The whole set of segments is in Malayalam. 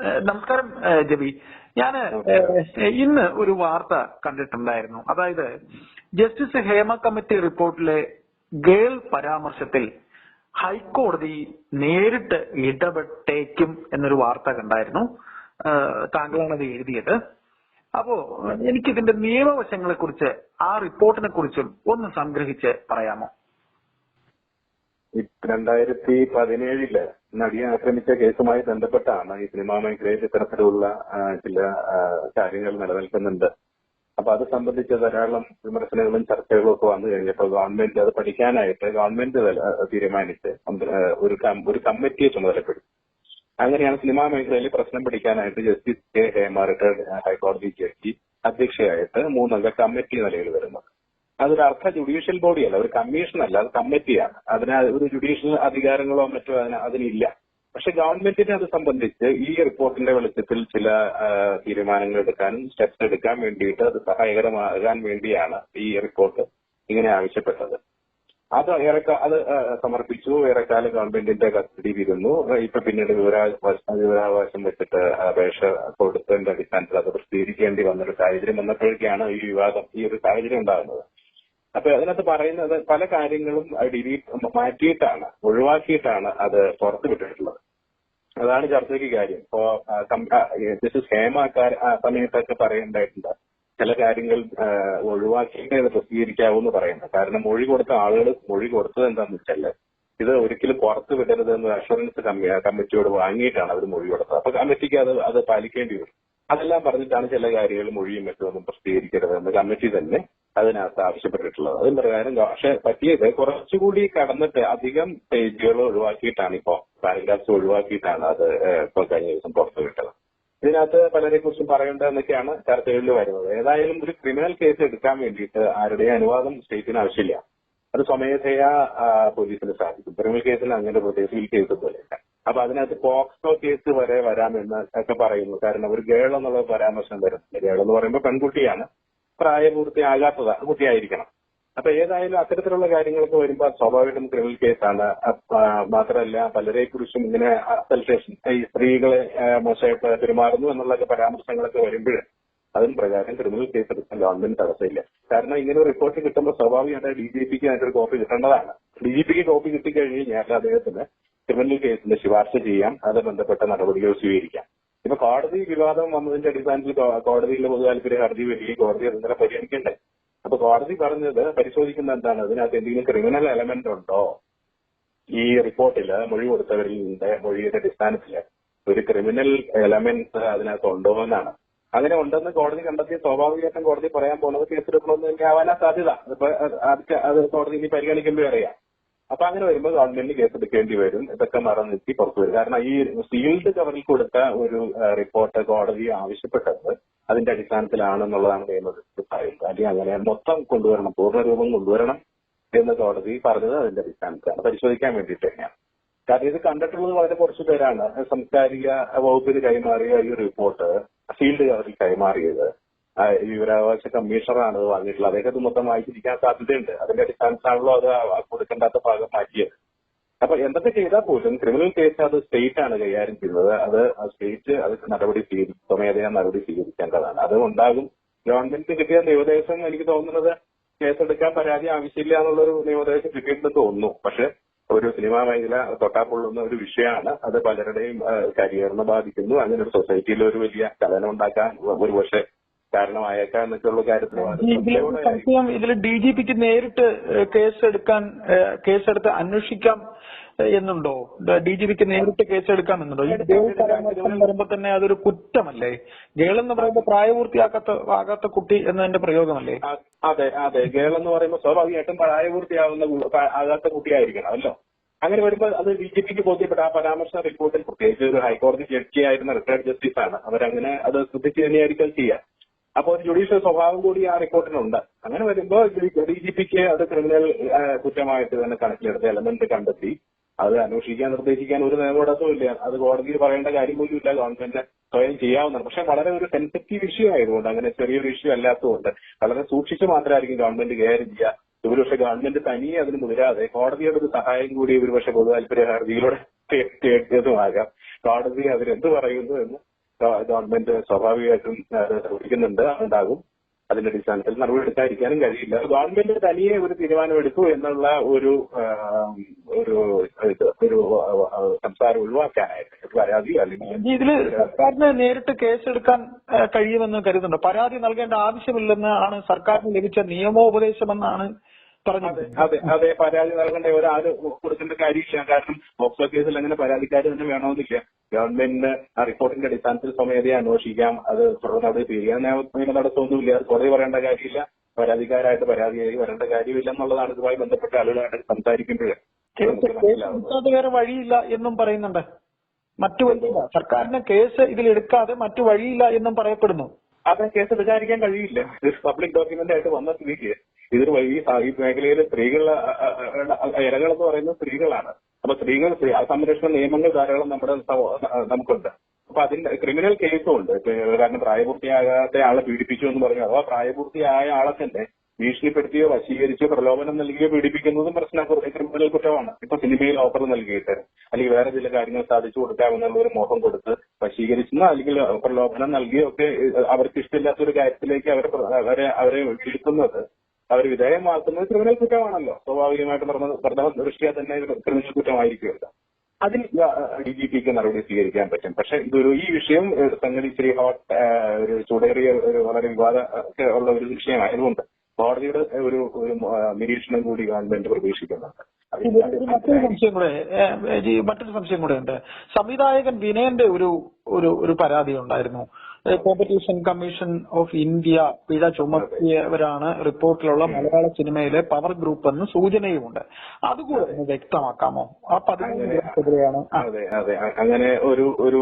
നമസ്കാരം ജെബി ഞാൻ ഇന്ന് ഒരു വാർത്ത കണ്ടിട്ടുണ്ടായിരുന്നു. അതായത് ജസ്റ്റിസ് ഹേമ കമ്മിറ്റി റിപ്പോർട്ടിലെ ഗേൾ പരാമർശത്തിൽ ഹൈക്കോടതി നേരിട്ട് ഇടപെട്ടേക്കും എന്നൊരു വാർത്ത കണ്ടായിരുന്നു. താങ്കളാണ് അത് എഴുതിയത്. അപ്പോ എനിക്കിതിന്റെ നിയമവശങ്ങളെ കുറിച്ച് ആ റിപ്പോർട്ടിനെ കുറിച്ചും ഒന്ന് സംഗ്രഹിച്ച് പറയാമോ? രണ്ടായിരത്തി പതിനേഴിൽ നടിയെ ആക്രമിച്ച കേസുമായി ബന്ധപ്പെട്ടാണ് ഈ സിനിമാ മേഖലയിൽ ഇത്തരത്തിലുള്ള ചില കാര്യങ്ങൾ നിലനിൽക്കുന്നുണ്ട്. അപ്പൊ അത് സംബന്ധിച്ച് ധാരാളം വിമർശനങ്ങളും ചർച്ചകളും ഒക്കെ വന്നു കഴിഞ്ഞപ്പോൾ ഗവൺമെന്റ് അത് പഠിക്കാനായിട്ട് ഗവൺമെന്റ് തീരുമാനിച്ച് ഒരു ഒരു കമ്മിറ്റിയെ ചുമതലപ്പെടുത്തി. അങ്ങനെയാണ് സിനിമാ മേഖലയിൽ പ്രശ്നം പഠിക്കാനായിട്ട് ജസ്റ്റിസ് കെ. ഹേമ റിട്ടയർഡ് ഹൈക്കോടതി ജഡ്ജി അധ്യക്ഷയായിട്ട് മൂന്നംഗ കമ്മിറ്റി നിലയിൽ വരുന്നത്. അതൊരു അർത്ഥ ജുഡീഷ്യൽ ബോഡിയല്ല ഒരു കമ്മീഷൻ അല്ല അത് കമ്മിറ്റിയാണ് അതിന് ഒരു ജുഡീഷ്യൽ അധികാരങ്ങളോ മറ്റോ അതിന് അതിനില്ല. പക്ഷെ ഗവൺമെന്റിനെ അത് സംബന്ധിച്ച് ഈ റിപ്പോർട്ടിന്റെ വെളിച്ചത്തിൽ ചില തീരുമാനങ്ങൾ എടുക്കാനും സ്റ്റെപ്സ് എടുക്കാൻ വേണ്ടിയിട്ട് അത് സഹായകരമാകാൻ വേണ്ടിയാണ് ഈ റിപ്പോർട്ട് ഇങ്ങനെ ആവശ്യപ്പെട്ടത്. അത് ഏറെ അത് സമർപ്പിച്ചു. ഏറെക്കാലം ഗവൺമെന്റിന്റെ കസ്റ്റഡിയിലിരുന്നു ഇപ്പൊ പിന്നീട് വിവരാവകാശം വെച്ചിട്ട് അപേക്ഷ കൊടുത്തതിന്റെ അടിസ്ഥാനത്തിൽ അത് പ്രസിദ്ധീകരിക്കേണ്ടി വന്നൊരു സാഹചര്യം വന്നപ്പോഴേക്കാണ് ഈ വിവാദം ഈ ഒരു സാഹചര്യം ഉണ്ടാകുന്നത്. അപ്പൊ അതിനകത്ത് പറയുന്നത് പല കാര്യങ്ങളും ഡിലീറ്റ് മാറ്റിയിട്ടാണ് ഒഴിവാക്കിയിട്ടാണ് അത് പുറത്തു വിട്ടിട്ടുള്ളത്. അതാണ് ചർച്ചയ്ക്ക് കാര്യം. ഇപ്പോ ജസ്റ്റിസ് ഹേമ ആ സമയത്തൊക്കെ പറയേണ്ടതായിട്ടുണ്ട് ചില കാര്യങ്ങൾ ഒഴിവാക്കിയിട്ടേ ഇത് പ്രസിദ്ധീകരിക്കാവൂ എന്ന് പറയുന്നത് കാരണം മൊഴി കൊടുത്ത ആളുകൾ മൊഴി കൊടുത്തത് എന്താണെന്ന് വെച്ചാൽ ഇത് ഒരിക്കലും പുറത്തു വിടരുത് എന്ന് അഷുറൻസ് കമ്മിറ്റിയോട് വാങ്ങിയിട്ടാണ് അവർ മൊഴി കൊടുത്തത്. അപ്പൊ കമ്മിറ്റിക്ക് അത് അത് പാലിക്കേണ്ടി വരും. അതെല്ലാം പറഞ്ഞിട്ടാണ് ചില കാര്യങ്ങൾ മൊഴിയും മറ്റൊന്നും പ്രസിദ്ധീകരിക്കരുത് എന്ന് കമ്മിറ്റി തന്നെ അതിനകത്ത് ആവശ്യപ്പെട്ടിട്ടുള്ളത്. അതിന് പ്രകാരം പക്ഷെ പറ്റിയത് കുറച്ചുകൂടി കടന്നിട്ട് അധികം പേജുകൾ ഒഴിവാക്കിയിട്ടാണ് ഇപ്പോ പാരഗ്രാഫ്സ് ഒഴിവാക്കിയിട്ടാണ് അത് ഇപ്പൊ കഴിഞ്ഞ ദിവസം പുറത്തുവിട്ടത് ഇതിനകത്ത് പലരെ കുറിച്ചും പറയേണ്ടതെന്നൊക്കെയാണ് ചർച്ചകളിൽ വരുന്നത്. ഏതായാലും ഒരു ക്രിമിനൽ കേസ് എടുക്കാൻ വേണ്ടിയിട്ട് ആരുടെയും അനുവാദം സ്റ്റേറ്റിന് ആവശ്യമില്ല. അത് സ്വമേധയാ പോലീസിന് സാധിക്കും. ക്രിമിനൽ കേസിൽ അങ്ങനെ പ്രത്യേകിച്ച് സിവിൽ കേസ് പോലെയല്ല അപ്പൊ അതിനകത്ത് പോക്സോ കേസ് വരെ വരാമെന്ന് ഒക്കെ പറയുന്നു. കാരണം ഒരു ഗേൾ എന്നുള്ള പരാമർശം വരുന്നില്ല ഗേൾ എന്ന് പറയുമ്പോൾ പെൺകുട്ടിയാണ്. പ്രായപൂർത്തിയാകാത്തത് കുട്ടിയായിരിക്കണം. അപ്പൊ ഏതായാലും അത്തരത്തിലുള്ള കാര്യങ്ങളൊക്കെ വരുമ്പോൾ സ്വാഭാവികമായിട്ടും ക്രിമിനൽ കേസാണ്. മാത്രമല്ല പലരെ കുറിച്ചും ഇങ്ങനെ അസൽട്ടേഷൻ ഈ സ്ത്രീകളെ മോശമായിട്ട് പെരുമാറുന്നു എന്നുള്ള പരാമർശങ്ങളൊക്കെ വരുമ്പോൾ അതിന് പ്രകാരം ക്രിമിനൽ കേസ് എടുക്കാൻ ഗവൺമെന്റ് തടസ്സമില്ല. കാരണം ഇങ്ങനെ ഒരു റിപ്പോർട്ട് കിട്ടുമ്പോൾ സ്വാഭാവികമായിട്ട് ഡി ജി പിക്ക് അതിന്റെ ഒരു കോപ്പി കിട്ടേണ്ടതാണ്. ഡി ജി പിക്ക് കോപ്പി കിട്ടിക്കഴിഞ്ഞ് കഴിഞ്ഞാൽ അദ്ദേഹത്തിന് ക്രിമിനൽ കേസിന്റെ ശുപാർശ ചെയ്യാം. അത് ബന്ധപ്പെട്ട നടപടികൾ സ്വീകരിക്കാം. ഇപ്പൊ കോടതി വിവാദം വന്നതിന്റെ അടിസ്ഥാനത്തിൽ കോടതിയിലെ പൊതു താല്പര്യ ഹർജി വരികയും കോടതി അത് ഇന്നലെ പരിഗണിക്കണ്ടേ? അപ്പൊ കോടതി പറഞ്ഞത് പരിശോധിക്കുന്ന എന്താണ്? അതിനകത്ത് എന്തെങ്കിലും ക്രിമിനൽ എലമെന്റ് ഉണ്ടോ? ഈ റിപ്പോർട്ടിൽ മൊഴി കൊടുത്തവരിൽ നിന്ന് മൊഴിയുടെ അടിസ്ഥാനത്തിൽ ഒരു ക്രിമിനൽ എലമെന്റ് അതിനകത്ത് ഉണ്ടോ എന്നാണ്. അങ്ങനെ ഉണ്ടെന്ന് കോടതി കണ്ടെത്തിയ സ്വാഭാവികമായിട്ടും കോടതി പറയാൻ പോകുന്നത് കേസെടുക്കണമെന്ന് തന്നെ ആവാനാ സാധ്യത. അത് കോടതി ഇനി പരിഗണിക്കുമ്പോൾ അറിയാം. അപ്പൊ അങ്ങനെ വരുമ്പോൾ ഗവൺമെന്റിന് കേസെടുക്കേണ്ടി വരും. ഇതൊക്കെ മറന്നെത്തി പുറത്തു വരും. കാരണം ഈ സീൽഡ് കവറിൽ കൊടുത്ത ഒരു റിപ്പോർട്ട് കോടതി ആവശ്യപ്പെട്ടത് അതിന്റെ അടിസ്ഥാനത്തിലാണെന്നുള്ളതാണ് നിയമത്തിൽ പറയുന്നത് അല്ലെങ്കിൽ അങ്ങനെ മൊത്തം കൊണ്ടുവരണം പൂർണരൂപം കൊണ്ടുവരണം എന്ന് കോടതി പറഞ്ഞത് അതിന്റെ അടിസ്ഥാനത്തിലാണ്. പരിശോധിക്കാൻ വേണ്ടിയിട്ട് തന്നെയാണ്. കാരണം ഇത് കണ്ടിട്ടുള്ളത് വളരെ കുറച്ചു പേരാണ്. സാംസ്കാരിക വകുപ്പിന് കൈമാറിയ ഈ റിപ്പോർട്ട് ഫീൽഡ് കവറിൽ കൈമാറിയത്. വിവരാവകാശ കമ്മീഷണറാണ് ഇത് വാങ്ങിയിട്ടുള്ളത് അദ്ദേഹത്തെ മൊത്തം വായിച്ചിരിക്കാൻ സാധ്യതയുണ്ട്. അതിന്റെ അടിസ്ഥാനത്തിലാണല്ലോ അത് കൊടുക്കേണ്ടാത്ത ഭാഗം മാറ്റിയത്. അപ്പൊ എന്തൊക്കെ ചെയ്താൽ പോലും ക്രിമിനൽ കേസ് അത് സ്റ്റേറ്റ് ആണ് കൈകാര്യം ചെയ്യുന്നത്. അത് സ്റ്റേറ്റ് അത് നടപടി സ്വമേധയാ നടപടി സ്വീകരിക്കേണ്ടതാണ്. അത് ഉണ്ടാകും. ഗവൺമെന്റ് കിട്ടിയ നിയമോപദേശം എനിക്ക് തോന്നുന്നത് കേസെടുക്കാൻ പരാതി ആവശ്യമില്ല എന്നുള്ളൊരു നിയമോപദേശം കിട്ടിയിട്ടുണ്ടെന്ന് തോന്നുന്നു. പക്ഷെ ഒരു സിനിമാ മേഖല തൊട്ടാപ്പൊള്ളുന്ന ഒരു വിഷയമാണ്. അത് പലരുടെയും കരിയറിനെ ബാധിക്കുന്നു. അങ്ങനെ ഒരു സൊസൈറ്റിയിൽ ഒരു വലിയ ചലനം ഉണ്ടാക്കാൻ ഒരു പക്ഷേ കാരണമായേക്കാം എന്നൊക്കെയുള്ള കാര്യത്തിൽ സംശയം. ഇതിൽ ഡി ജി പിക്ക് നേരിട്ട് കേസെടുക്കാൻ കേസെടുത്ത് അന്വേഷിക്കാം എന്നുണ്ടോ? ഡി ജി പിക്ക് നേരിട്ട് കേസെടുക്കാം എന്നുണ്ടോ ഈ ഗേൾ പരാമർശം വരുമ്പോ തന്നെ അതൊരു കുറ്റമല്ലേ? ഗേൾ എന്ന് പറയുമ്പോൾ പ്രായപൂർത്തിയാക്കാത്ത ആകാത്ത കുട്ടി എന്നതിന്റെ പ്രയോഗമല്ലേ? അതെ അതെ. ഗേൾ എന്ന് പറയുമ്പോൾ സ്വാഭാവികമായിട്ടും പ്രായപൂർത്തിയാവുന്ന ആകാത്ത കുട്ടിയായിരിക്കണം ആകാത്ത കുട്ടിയായിരിക്കണമല്ലോ അങ്ങനെ വരുമ്പോൾ അത് ബി ജെ പിക്ക് ബോധ്യപ്പെട്ട ആ പരാമർശ റിപ്പോർട്ടിൽ പ്രത്യേകിച്ച് ഒരു ഹൈക്കോടതി ജഡ്ജി ആയിരുന്ന റിട്ടയർഡ് ജസ്റ്റിസ് ആണ് അവരങ്ങനെ അത് ശ്രദ്ധിച്ച് തന്നെയായിരിക്കും ചെയ്യുക അപ്പോൾ ജുഡീഷ്യൽ സ്വഭാവം കൂടി ആ റിപ്പോർട്ടിനുണ്ട് അങ്ങനെ വരുമ്പോൾ ഡി ജി പിക്ക് അത് ക്രിമിനൽ കുറ്റമായിട്ട് തന്നെ കണക്കിലെടുത്ത് എലമെന്റ് കണ്ടെത്തി അത് അന്വേഷിക്കാൻ നിർദ്ദേശിക്കാൻ ഒരു നിയമോടൊന്നും ഇല്ല. അത് കോടതിയിൽ പറയേണ്ട കാര്യം പോലും ഇല്ല. ഗവൺമെന്റ് സ്വയം ചെയ്യാവുന്നതാണ്. പക്ഷെ വളരെ ഒരു സെൻസിറ്റീവ് ഇഷ്യൂ ആയതുകൊണ്ട് അങ്ങനെ ചെറിയൊരു ഇഷ്യൂ അല്ലാത്തതുകൊണ്ട് വളരെ സൂക്ഷിച്ച് മാത്രമായിരിക്കും ഗവൺമെന്റ് കൈകാര്യം ചെയ്യുക. ഒരുപക്ഷെ ഗവൺമെന്റ് തനിയെ അതിന് മുതിരാതെ കോടതിയുടെ ഒരു സഹായം കൂടി ഒരുപക്ഷെ പൊതു താല്പര്യ ഹർജിയിലൂടെ തേടിയതുമാകാം. കോടതി അവരെന്ത് പറയുന്നു എന്ന് ഗവൺമെന്റ് സ്വാഭാവികമായിട്ടും ശ്രമിക്കുന്നുണ്ട് ഉണ്ടാകും അതിന്റെ അടിസ്ഥാനത്തിൽ നടപടി എടുക്കാതിരിക്കാനും കഴിയില്ല. ഗവൺമെന്റ് തനിയെ ഒരു തീരുമാനമെടുത്തു എന്നുള്ള ഒരു ഒരു സംസാരം ഒഴിവാക്കാനായിട്ട് പരാതി അല്ലെങ്കിൽ ഇതിൽ സർക്കാരിന് നേരിട്ട് കേസെടുക്കാൻ കഴിയുമെന്ന് കരുതുന്നുണ്ട്. പരാതി നൽകേണ്ട ആവശ്യമില്ലെന്ന് ആണ് സർക്കാരിന് ലഭിച്ച നിയമോപദേശമെന്നാണ് അതെ അതെ പരാതി നൽകേണ്ട ഒരാൾ കൊടുക്കേണ്ട കാര്യമില്ല. കാരണം പോക്സോ കേസിൽ അങ്ങനെ പരാതിക്കാർ തന്നെ വേണമെന്നില്ല. ഗവൺമെന്റിന് ആ റിപ്പോർട്ടിന്റെ അടിസ്ഥാനത്തിൽ സ്വമേധയെ അന്വേഷിക്കാം. അത് തുടർ നടപടി സ്വീകരിക്കാൻ നിയമ തടസ്സമൊന്നുമില്ല അത് കോടതി പറയേണ്ട കാര്യമില്ല. പരാതിക്കാരായിട്ട് പരാതിയായി വരേണ്ട കാര്യമില്ല എന്നുള്ളതാണ് ഇതുമായി ബന്ധപ്പെട്ട ആളുകളായിട്ട് സംസാരിക്കുമ്പോൾ. വേറെ വഴിയില്ല എന്നും പറയുന്നുണ്ട്. മറ്റു വഴിയില്ല. സർക്കാരിന് കേസ് ഇതിൽ എടുക്കാതെ മറ്റു വഴിയില്ല എന്നും പറയപ്പെടുന്നു. അത് കേസ് എടുക്കാതിരിക്കാൻ കഴിയില്ല. പബ്ലിക് ഡോക്യുമെന്റ് ആയിട്ട് വന്ന സ്ഥിതിക്ക്. ഇതൊരു വഴി ഈ മേഖലയിലെ സ്ത്രീകളുടെ ഇരകൾ എന്ന് പറയുന്നത് സ്ത്രീകളാണ്. അപ്പൊ സ്ത്രീകൾ സംരക്ഷണ നിയമങ്ങൾ ധാരാളം നമ്മുടെ നമുക്കുണ്ട്. അപ്പൊ അതിന്റെ ക്രിമിനൽ കേസും ഉണ്ട് കാരണം പ്രായപൂർത്തിയാകാത്ത ആളെ പീഡിപ്പിച്ചു എന്ന് പറഞ്ഞു അഥവാ പ്രായപൂർത്തിയായ ആളെ തന്നെ ഭീഷണിപ്പെടുത്തിയോ വശീകരിച്ചോ പ്രലോഭനം നൽകിയോ പീഡിപ്പിക്കുന്നതും പ്രശ്ന ക്രിമിനൽ കുറ്റമാണ്. ഇപ്പൊ സിനിമയിൽ ഓഫർ നൽകിയിട്ട് അല്ലെങ്കിൽ വേറെ ചില കാര്യങ്ങൾ സാധിച്ചു കൊടുക്കാമെന്നുള്ള ഒരു മോഹം കൊടുത്ത് വശീകരിച്ചെന്നോ അല്ലെങ്കിൽ പ്രലോഭനം നൽകിയോ ഒക്കെ അവർക്ക് ഇഷ്ടമില്ലാത്ത ഒരു കാര്യത്തിലേക്ക് അവരെ അവരെ അവരെ ഇരുത്തുന്നത് അവർ വിധേയമാക്കുന്നത് ക്രിമിനൽ കുറ്റമാണല്ലോ. സ്വാഭാവികമായിട്ട് പറഞ്ഞ പ്രഥമ ദൃഷ്ടിയ തന്നെ ക്രിമിനൽ കുറ്റമായിരിക്കുമല്ലോ. അതിൽ ഡി ജി പിക്ക് നടപടി സ്വീകരിക്കാൻ പറ്റും. പക്ഷെ ഇതൊരു ഈ വിഷയം സംഗതി ഇച്ചിരി ഹോട്ട് ഒരു ചൂടേറിയ ഒരു വളരെ വിവാദ ഉള്ള ഒരു വിഷയമായതുകൊണ്ട് കോടതിയുടെ ഒരു ഒരു നിരീക്ഷണം കൂടി ഗവൺമെന്റ് പ്രതീക്ഷിക്കുന്നുണ്ട്. മറ്റൊരു സംശയം കൂടെ മറ്റൊരു സംശയം കൂടെ ഉണ്ട് സംവിധായകൻ വിനയന്റെ ഒരു ഒരു ഒരു പരാതി ഉണ്ടായിരുന്നു. കോമ്പറ്റീഷൻ കമ്മീഷൻ ഓഫ് ഇന്ത്യ പിഴ ചുമത്തിയവരാണ് റിപ്പോർട്ടിലുള്ള മലയാള സിനിമയിലെ പവർ ഗ്രൂപ്പ് എന്ന് സൂചനയുമുണ്ട്. അതുകൂടെ ഒന്ന് വ്യക്തമാക്കാമോ? ആ പതിമൂന്ന് അതെ അതെ. അങ്ങനെ ഒരു ഒരു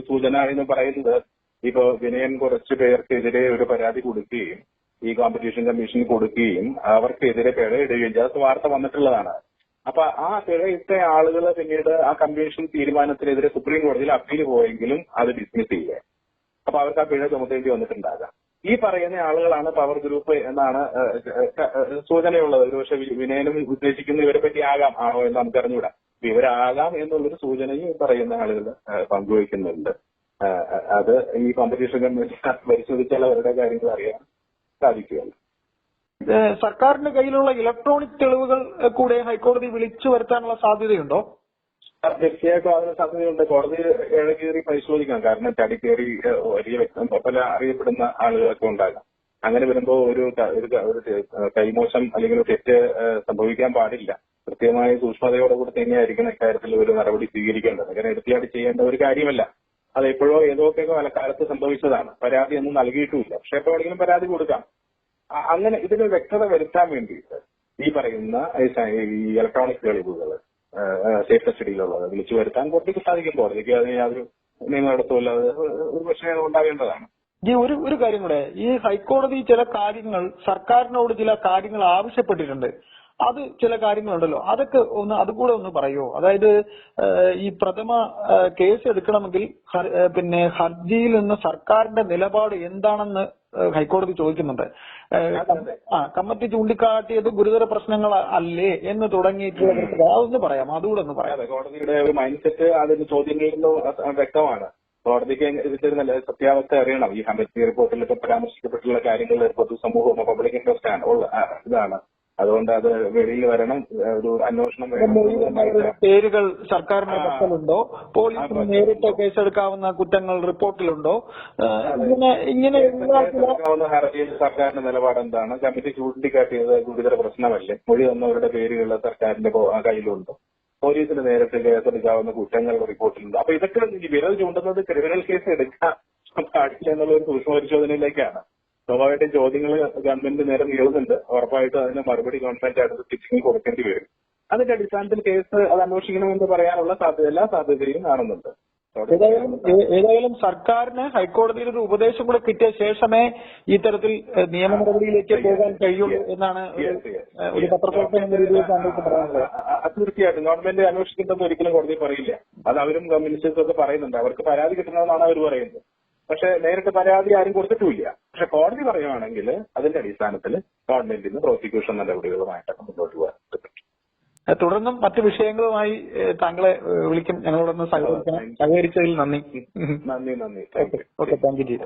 സൂചന എന്ന് പറയുന്നത് ഇപ്പോ വിനയൻ കുറച്ചു പേർക്കെതിരെ ഒരു പരാതി കൊടുക്കുകയും ഈ കോമ്പറ്റീഷൻ കമ്മീഷൻ കൊടുക്കുകയും അവർക്കെതിരെ പിഴ ഇടുകയും ചെയ്തു. അത് വാർത്ത വന്നിട്ടുള്ളതാണ്. അപ്പൊ ആ പിഴയിട്ട ആളുകൾ പിന്നീട് ആ കമ്മീഷൻ തീരുമാനത്തിനെതിരെ സുപ്രീം കോടതിയിൽ അപ്പീൽ പോയെങ്കിലും അത് ഡിസ്മിസ് ചെയ്യേ അപ്പൊ അവർക്ക് ആ പിഴ ചുമത്തേണ്ടി വന്നിട്ടുണ്ടാകാം ഈ പറയുന്ന ആളുകളാണ് പവർ ഗ്രൂപ്പ് എന്നാണ് സൂചനയുള്ളത്. ഒരുപക്ഷെ വിനയനും ഉദ്ദേശിക്കുന്ന ഇവരെ പറ്റി ആകാം ആണോ എന്ന് നമുക്ക് അറിഞ്ഞുകൂടാ ഇവരാകാം എന്നുള്ളൊരു സൂചനയും ഈ പറയുന്ന ആളുകൾ പങ്കുവയ്ക്കുന്നുണ്ട്. അത് ഈ കോമ്പറ്റീഷൻ കമ്മീഷൻ പരിശോധിച്ചാൽ അവരുടെ കാര്യങ്ങൾ അറിയാൻ സാധിക്കുകയല്ല സർക്കാരിന്റെ കയ്യിലുള്ള ഇലക്ട്രോണിക് തെളിവുകൾ കൂടെ ഹൈക്കോടതി വിളിച്ചു വരുത്താനുള്ള സാധ്യതയുണ്ടോ? തീർച്ചയായിട്ടും അതിന് സാധ്യതയുണ്ട്. കോടതി ഇഴകേറി പരിശോധിക്കണം. കാരണം ചടിക്കേറി വലിയ വ്യക്തം പല അറിയപ്പെടുന്ന ആളുകളൊക്കെ ഉണ്ടാകാം. അങ്ങനെ വരുമ്പോൾ ഒരു ഒരു കൈമോശം അല്ലെങ്കിൽ ഒരു തെറ്റ് സംഭവിക്കാൻ പാടില്ല. കൃത്യമായ സൂക്ഷ്മതയോടെ കൂടി തന്നെയായിരിക്കണം ഇക്കാര്യത്തിൽ ഒരു നടപടി സ്വീകരിക്കേണ്ടത്. അങ്ങനെ എടുത്തിയാട് ചെയ്യേണ്ട ഒരു കാര്യമല്ല. അത് എപ്പോഴോ ഏതൊക്കെ കാലത്ത് സംഭവിച്ചതാണ്. പരാതി ഒന്നും നൽകിയിട്ടുമില്ല. പക്ഷെ എപ്പോഴെങ്കിലും പരാതി കൊടുക്കാം. അങ്ങനെ ഇതിന് വ്യക്തത വരുത്താൻ വേണ്ടിയിട്ട് ഈ പറയുന്ന ഈ ഇലക്ട്രോണിക് തെളിവുകൾ സേഫ് കസ്റ്റഡിയിലുള്ളത് വിളിച്ചു വരുത്താൻ കോടതിക്ക് സാധിക്കും കോടതിക്ക് അതിന് യാതൊരു നിയമ നടത്തുമല്ലാതെ ഒരു പക്ഷേ ഉണ്ടാകേണ്ടതാണ്. ജി ഒരു ഒരു കാര്യം കൂടെ. ഈ ഹൈക്കോടതി ചില കാര്യങ്ങൾ സർക്കാരിനോട് ചില കാര്യങ്ങൾ ആവശ്യപ്പെട്ടിട്ടുണ്ട്. അത് ചില കാര്യങ്ങളുണ്ടല്ലോ. അതൊക്കെ ഒന്ന് അതുകൂടെ ഒന്ന് പറയുമോ അതായത് ഈ പ്രഥമ കേസ് എടുക്കണമെങ്കിൽ പിന്നെ ഹർജിയിൽ നിന്ന് സർക്കാരിന്റെ നിലപാട് എന്താണെന്ന് ഹൈക്കോടതി ചോദിക്കുന്നുണ്ട്. ആ കമ്മിറ്റി ചൂണ്ടിക്കാട്ടിയത് ഗുരുതര പ്രശ്നങ്ങൾ അല്ലേ എന്ന് തുടങ്ങിയിട്ടുള്ള അതൊന്ന് പറയാം. അതുകൂടെ ഒന്ന് പറയാം. കോടതിയുടെ ഒരു മൈൻഡ് സെറ്റ് അതിന് ചോദ്യങ്ങളിൽ വ്യക്തമാണ്. കോടതിക്ക് ഇതിന്റെ സത്യാവസ്ഥ അറിയണം. ഈ കമ്മിറ്റി റിപ്പോർട്ടിലൊക്കെ പരാമർശിക്കപ്പെട്ടുള്ള കാര്യങ്ങൾ പൊതുസമൂഹം പബ്ലിക് ഇൻട്രസ്റ്റ് ആണ്. ഇതാണ്. അതുകൊണ്ട് അത് വെളിയിൽ വരണം ഒരു അന്വേഷണം പേരുകൾ സർക്കാരിന്റെ. പക്കലുണ്ടോ പോലീസിന് നേരിട്ട് കേസെടുക്കാവുന്ന കുറ്റങ്ങൾ റിപ്പോർട്ടിലുണ്ടോ? ഇങ്ങനെ ഹർജിയിൽ സർക്കാരിന്റെ നിലപാട് എന്താണ് കമ്മിറ്റി ചൂണ്ടിക്കാട്ടിയത് ഗുരുതര പ്രശ്നമല്ലേ? മൊഴി തന്നവരുടെ പേരുകൾ സർക്കാരിന്റെ കയ്യിലുണ്ടോ. പോലീസിന് നേരിട്ട് കേസെടുക്കാവുന്ന കുറ്റങ്ങൾ റിപ്പോർട്ടിലുണ്ടോ. അപ്പൊ ഇതൊക്കെ വിരൽ ചൂണ്ടുന്നത് ക്രിമിനൽ കേസ് എടുക്കാൻ പാടില്ല എന്നുള്ള ഒരു സൂക്ഷ്മ പരിശോധനയിലേക്കാണ്. സ്വാഭാവികമായിട്ടും ചോദ്യങ്ങൾ ഗവൺമെന്റ് നേരെ നീളുന്നുണ്ട്. ഉറപ്പായിട്ടും അതിന് മറുപടി ഗവൺമെന്റ് അടുത്ത് സ്റ്റിച്ചിങ് കൊടുക്കേണ്ടി വരും. അതിന്റെ അടിസ്ഥാനത്തിൽ കേസ് അത് അന്വേഷിക്കണമെന്ന് പറയാനുള്ള സാധ്യത എല്ലാ സാധ്യതയും കാണുന്നുണ്ട്. ഏതായാലും സർക്കാരിന് ഹൈക്കോടതിയിൽ ഒരു ഉപദേശം കൂടെ കിട്ടിയ ശേഷമേ ഇത്തരത്തിൽ നിയമ നടപടിയിലേക്ക് പോകാൻ കഴിയുള്ളൂ എന്നാണ് ഒരു പത്രപ്രവർത്തകൻ എന്ന രീതിയിൽ താങ്കൾക്ക് പറയാനുള്ളത്. തീർച്ചയായിട്ടും. ഗവൺമെന്റ് അന്വേഷിക്കേണ്ടെന്ന് ഒരിക്കലും കോടതി പറയില്ല. അത് അവരും മിനിസ്റ്റേഴ്സും ഒക്കെ പറയുന്നുണ്ട്. അവർക്ക് പരാതി കിട്ടണമെന്നാണ് അവർ പറയുന്നത്. പക്ഷെ നേരിട്ട് പരാതി ആരും കൊടുത്തിട്ടുമില്ല. പക്ഷെ കോടതി പറയുവാണെങ്കിൽ അതിന്റെ അടിസ്ഥാനത്തിൽ ഗവൺമെന്റിന് പ്രോസിക്യൂഷൻ നടപടികളുമായിട്ടൊക്കെ മുന്നോട്ട് പോകാൻ പറ്റും. തുടർന്നും മറ്റു വിഷയങ്ങളുമായി താങ്കളെ വിളിക്കും. ഞങ്ങളോടൊന്ന് സഹകരിച്ചതിൽ നന്ദി. നന്ദി നന്ദി. Okay thank you. ജി